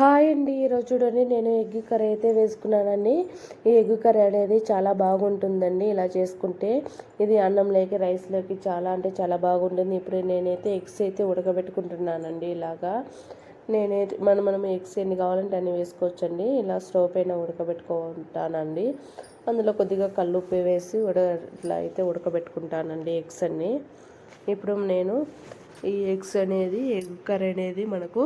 Hi అండి. ఈరోజు చూడండి నేను ఎగ్ కర్రీ అయితే వేసుకున్నానండి. ఈ ఎగ్ కర్రీ అనేది చాలా బాగుంటుందండి ఇలా చేసుకుంటే. ఇది అన్నంలోకి రైస్లోకి చాలా అంటే చాలా బాగుంటుంది. ఇప్పుడు నేనైతే ఎగ్స్ అయితే ఉడకబెట్టుకుంటున్నానండి ఇలాగా. నేనైతే మనం మనం ఎగ్స్ ఎన్ని కావాలంటే అన్ని వేసుకోవచ్చండి. ఇలా స్టవ్ పైన ఉడకబెట్టుకుంటానండి. అందులో కొద్దిగా కల్లుప్పు వేసి ఉడ ఇట్లా అయితే ఉడకబెట్టుకుంటానండి ఎగ్స్ అన్నీ. ఇప్పుడు నేను ఈ ఎగ్స్ అనేది ఎగ్ కర్రీ అనేది మనకు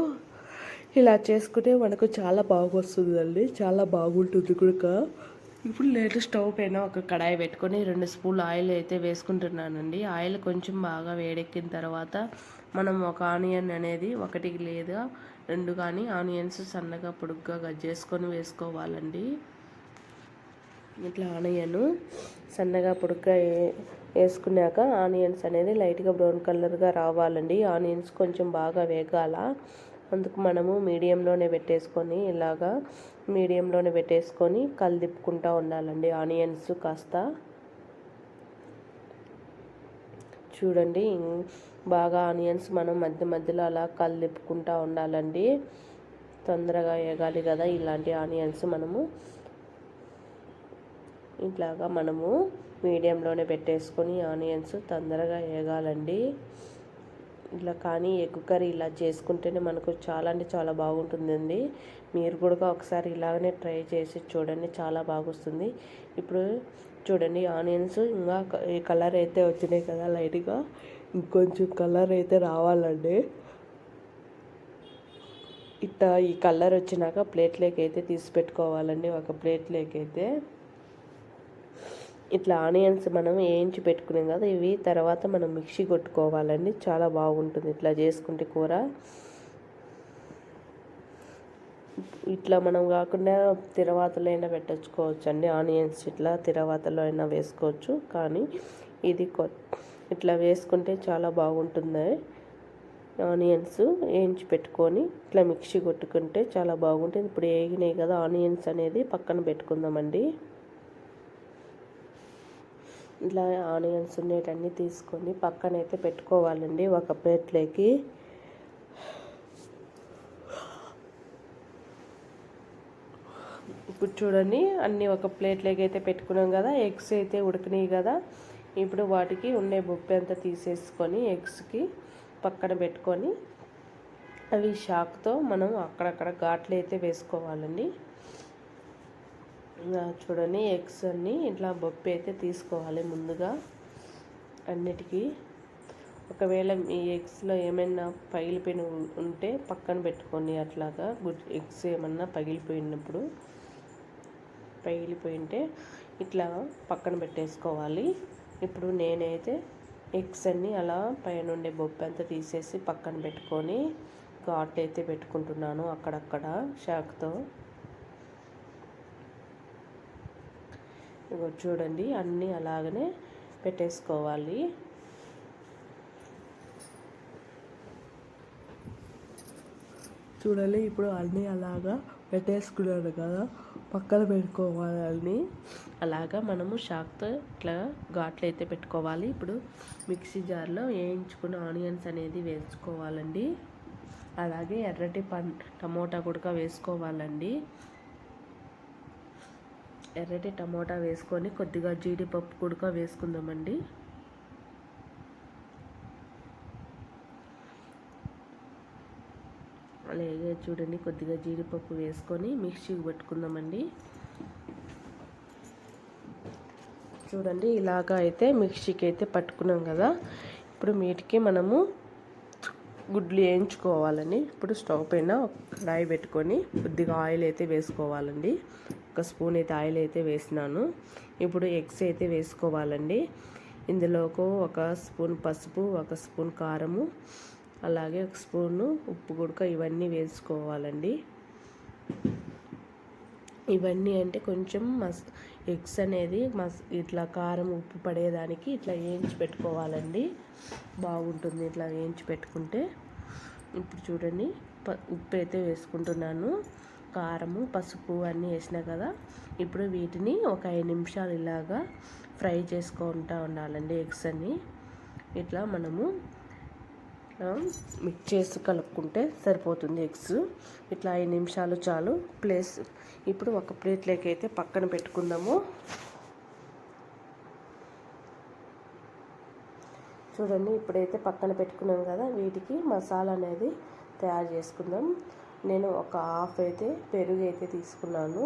ఇలా చేసుకుంటే మనకు చాలా బాగొస్తుందండి. చాలా బాగుంటుంది కూడా ఇప్పుడు నేను స్టవ్ పైన ఒక కడాయి పెట్టుకొని రెండు స్పూన్లు ఆయిల్ అయితే వేసుకుంటున్నానండి. ఆయిల్ కొంచెం బాగా వేడెక్కిన తర్వాత మనం ఒక ఆనియన్ అనేది ఒకటి లేదా రెండు కానీ ఆనియన్స్ సన్నగా పొడుగ్గా కట్ చేసుకొని వేసుకోవాలండి. ఇట్లా ఆనియన్ సన్నగా పొడుగ్గా వేసుకున్నాక ఆనియన్స్ అనేది లైట్గా బ్రౌన్ కలర్గా రావాలండి. ఆనియన్స్ కొంచెం బాగా వేగాల. అందుకు మనము మీడియంలోనే పెట్టేసుకొని ఇలాగా మీడియంలోనే పెట్టేసుకొని కలిదిప్పుకుంటూ ఉండాలండి. ఆనియన్స్ కాస్త. చూడండి బాగా ఆనియన్స్ మనం మధ్య మధ్యలో అలా కలిదిప్పుకుంటూ ఉండాలండి. తొందరగా వేగాలి కదా ఇలాంటి ఆనియన్స్ మనము. ఇట్లాగా మనము మీడియంలోనే పెట్టేసుకొని ఆనియన్స్ తొందరగా వేగాలండి. ఇట్లా కానీ ఎగ్ కర్రీ ఇలా చేసుకుంటేనే మనకు చాలా అంటే చాలా బాగుంటుందండి. మీరు కూడా ఒకసారి ఇలాగనే ట్రై చేసి చూడండి చాలా బాగుస్తుంది. ఇప్పుడు చూడండి ఆనియన్స్ ఇంకా ఈ కలర్ అయితే వచ్చినాయి కదా లైట్గా. ఇంకొంచెం కలర్ అయితే రావాలండి. ఇట్లా ఈ కలర్ వచ్చినాక ప్లేట్లోకి అయితే తీసి పెట్టుకోవాలండి ఒక ప్లేట్లోకి అయితే. ఇట్లా ఆనియన్స్ మనం వేయించి పెట్టుకునేం కదా ఇవి తర్వాత మనం మిక్సీ కొట్టుకోవాలండి. చాలా బాగుంటుంది ఇట్లా చేసుకుంటే కూర. ఇట్లా మనం కాకుండా తిరవాతలో అయినా పెట్టచ్చుకోవచ్చు అండి ఆనియన్స్ ఇట్లా తిరవాతలో అయినా వేసుకోవచ్చు. కానీ ఇది ఇట్లా వేసుకుంటే చాలా బాగుంటుంది. ఆనియన్స్ వేయించి పెట్టుకొని ఇట్లా మిక్సీ కొట్టుకుంటే చాలా బాగుంటుంది. ఇప్పుడు వేగినాయి కదా ఆనియన్స్ అనేది పక్కన పెట్టుకుందామండి. ఇట్లా ఆనియన్స్ ఉండేటన్నీ తీసుకొని పక్కనైతే పెట్టుకోవాలండి ఒక ప్లేట్లోకి. ఇప్పుడు చూడండి అన్నీ ఒక ప్లేట్లోకి అయితే పెట్టుకున్నాం కదా ఎగ్స్ అయితే ఉడికినాయి కదా. ఇప్పుడు వాటికి ఉండే బొప్పి అంతా తీసేసుకొని ఎగ్స్కి పక్కన పెట్టుకొని అవి షాక్తో మనం అక్కడక్కడ ఘాట్లు అయితే వేసుకోవాలండి. చూడండి ఎగ్స్ అన్నీ ఇట్లా బొప్పి అయితే తీసుకోవాలి ముందుగా అన్నిటికీ. ఒకవేళ మీ ఎగ్స్లో ఏమైనా పగిలిపోయిన ఉంటే పక్కన పెట్టుకోండి అట్లాగా. గుడ్ ఎగ్స్ ఏమన్నా పగిలిపోయినప్పుడు పగిలిపోయింటే ఇట్లా పక్కన పెట్టేసుకోవాలి. ఇప్పుడు నేనైతే ఎగ్స్ అన్ని అలా పైన బొప్పి అంతా తీసేసి పక్కన పెట్టుకొని ఘాట్ అయితే పెట్టుకుంటున్నాను అక్కడక్కడ షాక్తో. చూడండి అన్నీ అలాగనే పెట్టేసుకోవాలి. చూడాలి ఇప్పుడు అన్నీ అలాగా పెట్టేసుకున్నాను కదా పక్కన పెట్టుకోవాలని అలాగా మనము షాక్తో ఇట్లా ఘాట్లు అయితే పెట్టుకోవాలి. ఇప్పుడు మిక్సీ జార్లో వేయించుకున్న ఆనియన్స్ అనేది వేసుకోవాలండి. అలాగే ఎర్రటి పం టమోటా కూడా వేసుకోవాలండి. ఎర్రటి టమోటా వేసుకొని కొద్దిగా జీడిపప్పు కుడుక వేసుకుందామండి. అలాగే చూడండి కొద్దిగా జీడిపప్పు వేసుకొని మిక్సీకి పెట్టుకుందామండి. చూడండి ఇలాగ అయితే మిక్సీకి అయితే పట్టుకున్నాం కదా. ఇప్పుడు వీటికి మనము గుడ్లు వేయించుకోవాలని ఇప్పుడు స్టవ్ పైన కడాయి పెట్టుకొని కొద్దిగా ఆయిల్ అయితే వేసుకోవాలండి. ఒక స్పూన్ అయితే ఆయిల్ అయితే వేసినాను. ఇప్పుడు ఎగ్స్ అయితే వేసుకోవాలండి. ఇందులోకి ఒక స్పూన్ పసుపు ఒక స్పూన్ కారము అలాగే ఒక స్పూను ఉప్పు గుడక ఇవన్నీ వేసుకోవాలండి. ఇవన్నీ అంటే కొంచెం మస్ ఎగ్స్ అనేది మస్ ఇట్లా కారం ఉప్పు పడేదానికి ఇట్లా వేయించి పెట్టుకోవాలండి. బాగుంటుంది ఇట్లా వేయించి పెట్టుకుంటే. ఇప్పుడు చూడండి ఉప్పు అయితే వేసుకుంటున్నాను. కారము పసుపు అన్నీ వేసినా కదా ఇప్పుడు వీటిని ఒక ఐదు నిమిషాలు ఇలాగా ఫ్రై చేసుకుంటూ ఉండాలండి ఎగ్స్ అన్ని. ఇట్లా మనము ఇట్లా మిక్స్ చేసి కలుపుకుంటే సరిపోతుంది ఎగ్స్. ఇట్లా ఐదు నిమిషాలు చాలు. ప్లేస్ ఇప్పుడు ఒక ప్లేట్లోకి అయితే పక్కన పెట్టుకుందాము. చూడండి ఇప్పుడైతే పక్కన పెట్టుకున్నాం కదా వీటికి మసాలా అనేది తయారు చేసుకుందాం. నేను ఒక హాఫ్ అయితే పెరుగు అయితే తీసుకున్నాను.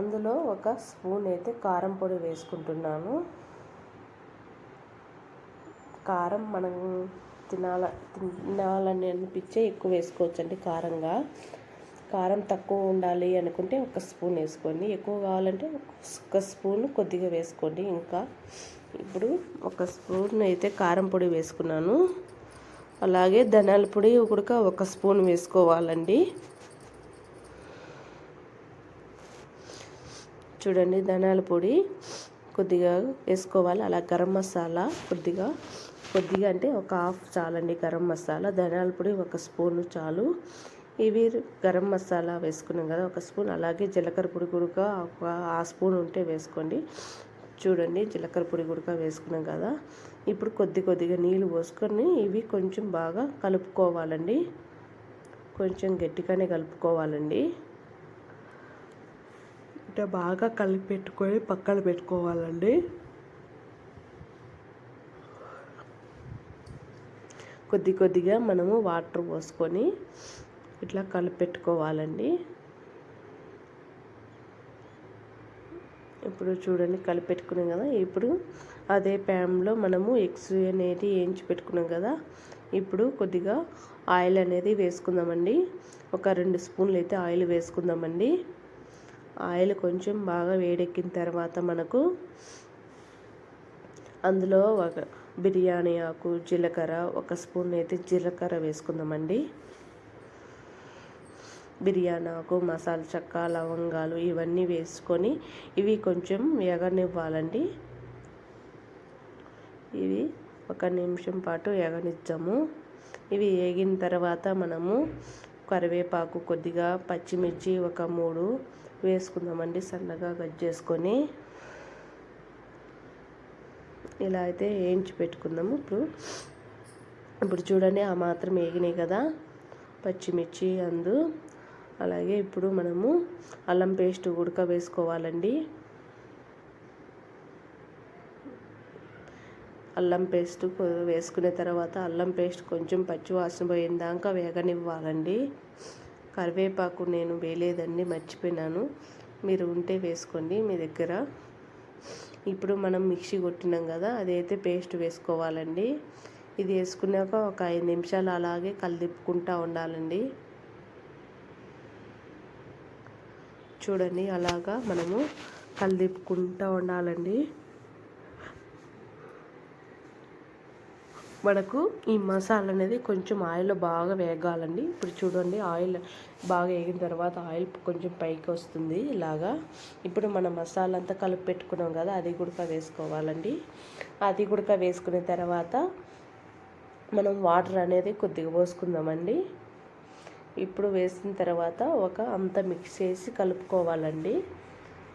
అందులో ఒక స్పూన్ అయితే కారం పొడి వేసుకుంటున్నాను. కారం మనం తినాల తినాలని అనిపించే ఎక్కువ వేసుకోవచ్చండి కారంగా. కారం తక్కువ ఉండాలి అనుకుంటే ఒక స్పూన్ వేసుకోండి. ఎక్కువ కావాలంటే ఒక స్పూన్ కొద్దిగా వేసుకోండి. ఇంకా ఇప్పుడు ఒక స్పూన్ అయితే కారం పొడి వేసుకున్నాను. అలాగే ధనాల పొడి కూడా ఒక స్పూన్ వేసుకోవాలండి. చూడండి ధనాల పొడి కొద్దిగా వేసుకోవాలి. అలా గరం మసాలా కొద్దిగా కొద్దిగా అంటే ఒక హాఫ్ చాలండి గరం మసాలా ధనియాల పొడి ఒక స్పూను చాలు. ఇవి గరం మసాలా వేసుకున్నాం కదా ఒక స్పూన్. అలాగే జీలకర్ర పొడి కూడా ఒక ఆ స్పూన్ ఉంటే వేసుకోండి. చూడండి జీలకర్ర పొడి కూడా వేసుకున్నాం కదా. ఇప్పుడు కొద్ది కొద్దిగా నీళ్ళు పోసుకొని ఇవి కొంచెం బాగా కలుపుకోవాలండి. కొంచెం గట్టిగానే కలుపుకోవాలండి. అంటే బాగా కలిపి పెట్టుకొని పక్కన పెట్టుకోవాలండి. కొద్ది కొద్దిగా మనము వాటర్ పోసుకొని ఇట్లా కలిపెట్టుకోవాలండి. ఇప్పుడు చూడండి కలిపెట్టుకున్నాం కదా. ఇప్పుడు అదే ప్యాన్లో మనము ఎగ్స్ అనేది వేయించి పెట్టుకున్నాం కదా. ఇప్పుడు కొద్దిగా ఆయిల్ అనేది వేసుకుందామండి. ఒక రెండు స్పూన్లు అయితే ఆయిల్ వేసుకుందామండి. ఆయిల్ కొంచెం బాగా వేడెక్కిన తర్వాత మనకు అందులో ఒక బిర్యానీ ఆకు జీలకర్ర ఒక స్పూన్ అయితే జీలకర్ర వేసుకుందామండి. బిర్యానీ ఆకు మసాలా చెక్క లవంగాలు ఇవన్నీ వేసుకొని ఇవి కొంచెం ఎగనివ్వాలండి. ఇవి ఒక నిమిషం పాటు ఎగనిచ్చాము ఇవి వేగిన తర్వాత మనము కరివేపాకు కొద్దిగా పచ్చిమిర్చి ఒక మూడు వేసుకుందామండి సన్నగా కట్ చేసుకొని. ఇలా అయితే వేయించి పెట్టుకుందాము. ఇప్పుడు ఇప్పుడు చూడండి ఆ మాత్రం వేగినాయి కదా. పచ్చిమిర్చి అందు. అలాగే ఇప్పుడు మనము అల్లం పేస్ట్ ఉడక వేసుకోవాలండి అల్లం పేస్ట్ వేసుకునే తర్వాత అల్లం పేస్ట్ కొంచెం పచ్చి వాసన పోయిందాక వేగనివ్వాలండి. కరివేపాకు నేను వేయలేదండి మర్చిపోయినాను. మీరు ఉంటే వేసుకోండి మీ దగ్గర. ఇప్పుడు మనం మిక్సీ కొట్టినాం కదా అదైతే పేస్ట్ వేసుకోవాలండి. ఇది వేసుకున్నాక ఒక ఐదు నిమిషాలు అలాగే కలిదిప్పుకుంటూ ఉండాలండి. చూడండి అలాగా మనము కలిదిప్పుకుంటూ ఉండాలండి. మనకు ఈ మసాలా అనేది కొంచెం ఆయిల్ బాగా వేగాలండి. ఇప్పుడు చూడండి ఆయిల్ బాగా వేగిన తర్వాత ఆయిల్ కొంచెం పైకి వస్తుంది ఇలాగా. ఇప్పుడు మనం మసాలా అంతా కలిపి పెట్టుకున్నాం కదా అది గుడక వేసుకోవాలండి. అది గుడక వేసుకున్న తర్వాత మనం వాటర్ అనేది కొద్దిగా పోసుకుందామండి. ఇప్పుడు వేసిన తర్వాత ఒక అంతా మిక్స్ చేసి కలుపుకోవాలండి.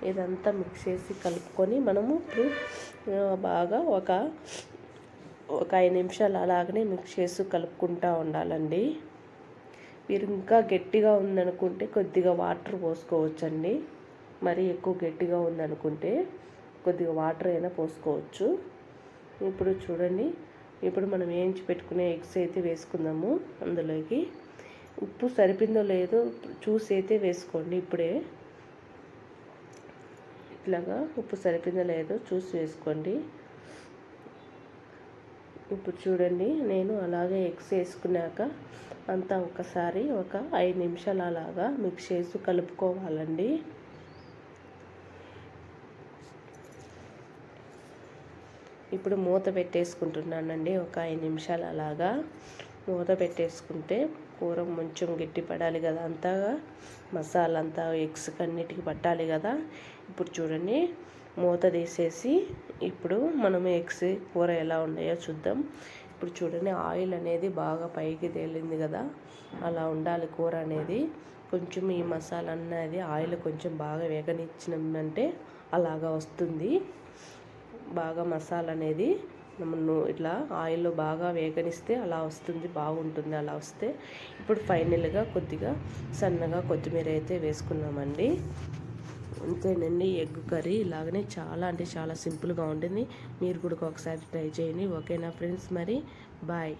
ఇదంతా మిక్స్ చేసి కలుపుకొని మనము ఇప్పుడు బాగా ఒక ఒక ఐదు నిమిషాలు అలాగనే మిక్స్ చేసి కలుపుకుంటూ ఉండాలండి. మీరు ఇంకా గట్టిగా ఉందనుకుంటే కొద్దిగా వాటర్ పోసుకోవచ్చండి. మరీ ఎక్కువ గట్టిగా ఉందనుకుంటే కొద్దిగా వాటర్ అయినా పోసుకోవచ్చు. ఇప్పుడు చూడండి. ఇప్పుడు మనం వేయించి పెట్టుకునే ఎగ్స్ అయితే వేసుకుందాము అందులోకి. ఉప్పు సరిపోయిందో లేదో చూసి అయితే వేసుకోండి ఇప్పుడే. ఇట్లాగా ఉప్పు సరిపోయిందో లేదో చూసి వేసుకోండి. ఇప్పుడు చూడండి నేను అలాగే ఎగ్స్ వేసుకున్నాక అంతా ఒకసారి ఒక ఐదు నిమిషాలు అలాగా మిక్స్ చేసి కలుపుకోవాలండి. ఇప్పుడు మూత పెట్టేసుకుంటున్నానండి ఒక ఐదు నిమిషాలు అలాగా మూత పెట్టేసుకుంటే కూర కొంచెం గట్టి పడాలి కదా అంతా. మసాలా అంతా ఎగ్స్ అన్నిటికి పట్టాలి కదా. ఇప్పుడు చూడండి మూత తీసేసి ఇప్పుడు మనం ఎగ్స్ కూర ఎలా ఉన్నాయో చూద్దాం. ఇప్పుడు చూడండి ఆయిల్ అనేది బాగా పైకి తేలింది కదా అలా ఉండాలి కూర అనేది. కొంచెం ఈ మసాలా అన్నది ఆయిల్ కొంచెం బాగా వేగనిచ్చినామంటే అలాగా వస్తుంది. బాగా మసాలా అనేది మనము ఇట్లా ఆయిల్లో బాగా వేగనిస్తే అలా వస్తుంది బాగుంటుంది అలా వస్తే. ఇప్పుడు ఫైనల్గా కొద్దిగా సన్నగా కొత్తిమీర అయితే వేసుకున్నామండి. అంతేనండి ఎగ్ కర్రీ ఇలాగనే చాలా అంటే చాలా సింపుల్గా ఉంటుంది. మీరు కూడా ఒకసారి ట్రై చేయండి. ఓకేనా ఫ్రెండ్స్ మరి? బాయ్.